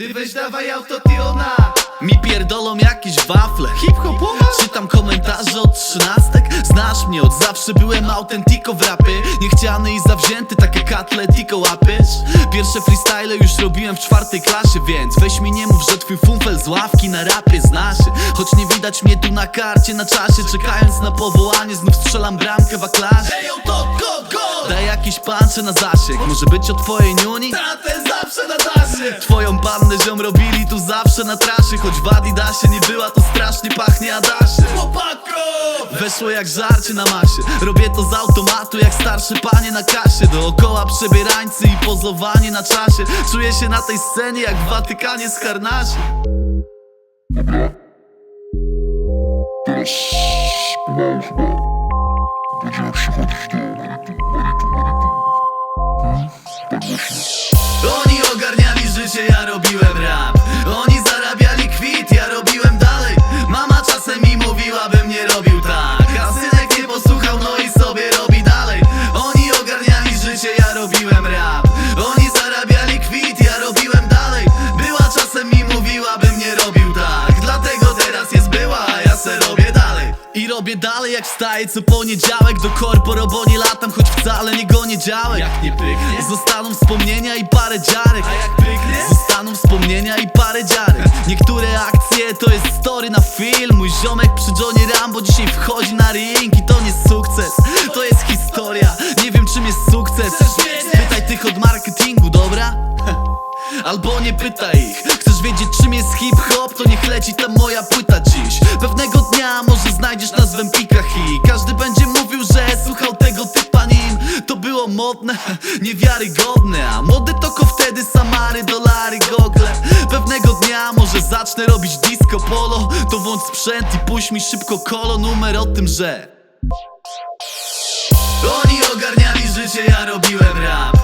Ty weź dawaj autotuna Mi pierdolą jakieś wafle. Hip-hopowa? Czytam komentarze od trzynastek. Znasz mnie, od zawsze byłem autentiko w rapy Niechciany i zawzięty, tak jak atletico łapiesz. Pierwsze freestyle już robiłem w czwartej klasie Więc weź mi nie mów, że twój funfel z ławki na rapie znasz Choć nie widać mnie tu na karcie, na czasie Czekając na powołanie, znów strzelam bramkę w aklasie! Daj jakiś pancze na zasięg. Może być o twojej niuni? Zawsze na dasie Twoją pannę ziom robili tu zawsze na trasie. Choć w Adidasie nie była to strasznie pachnie Adasie Chłopako! Weszło jak żarcie na masie. Robię to z automatu jak starsze panie na kasie. Dookoła przebierańcy i pozowanie na czasie. Czuję się na tej scenie jak w Watykanie z harnasie Teraz pomału chyba. Będziemy przychodzić do meritum, meritum, meritum. Hmm? Tak właśnie. Oni ogarniali życie, ja robiłem rap. Oni zarabiali kwit, ja robiłem dalej. Mama czasem mi mówiła, bym nie robił tak. A synek nie posłuchał, no i sobie robi dalej. Oni ogarniali życie, ja robiłem rap robię dalej jak wstaję co poniedziałek. Do korporo, bo nie latam, choć wcale nie gonię działek. Jak nie pyknie? Zostaną wspomnienia i parę dziarek. A jak pyknie? Zostaną wspomnienia i parę dziarek. Niektóre akcje to jest story na film. Mój ziomek przy Johnny Rambo dzisiaj wchodzi na ring I to nie sukces, to jest historia. Nie wiem czym jest sukces. Spytaj tych od marketingu, dobra? Albo nie pytaj ich. Chcesz wiedzieć czym jest hip-hop, to niech leci ta moja płyta dziś. Pewnego niewiarygodne A mody to wtedy Samary, dolary, gogle. Pewnego dnia może zacznę robić disco polo. To włącz sprzęt i puść mi szybko kolo. Numer o tym, że oni ogarniali życie, ja robiłem rap